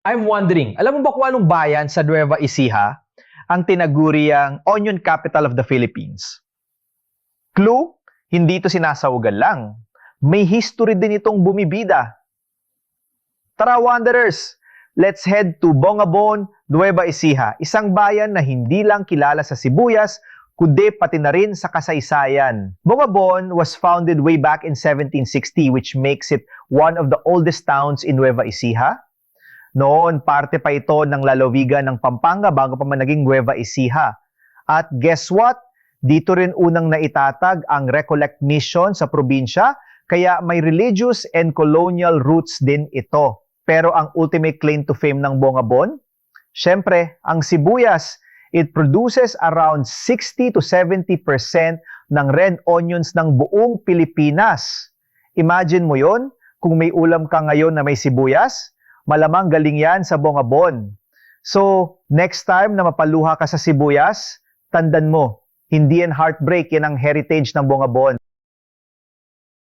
I'm wondering, alam mo ba kung anong bayan sa Nueva Ecija ang tinaguriang onion capital of the Philippines? Clue? Hindi ito sinasawgan lang. May history din itong bumibida. Tara Wanderers, let's head to Bongabon, Nueva Ecija, isang bayan na hindi lang kilala sa sibuyas, kundi pati na rin sa kasaysayan. Bongabon was founded way back in 1760 which makes it one of the oldest towns in Nueva Ecija. Noon, parte pa ito ng lalawigan ng Pampanga bago pa man naging Nueva Ecija. At guess what? Dito rin unang naitatag ang Recollect Mission sa probinsya, kaya may religious and colonial roots din ito. Pero ang ultimate claim to fame ng Bongabon? Siyempre, ang sibuyas. It produces around 60 to 70% ng red onions ng buong Pilipinas. Imagine mo yon kung may ulam ka ngayon na may sibuyas, malamang galing yan sa Bongabon. So, next time na mapaluha ka sa sibuyas, tandan mo, hindi yan heartbreak, yan ang heritage ng Bongabon.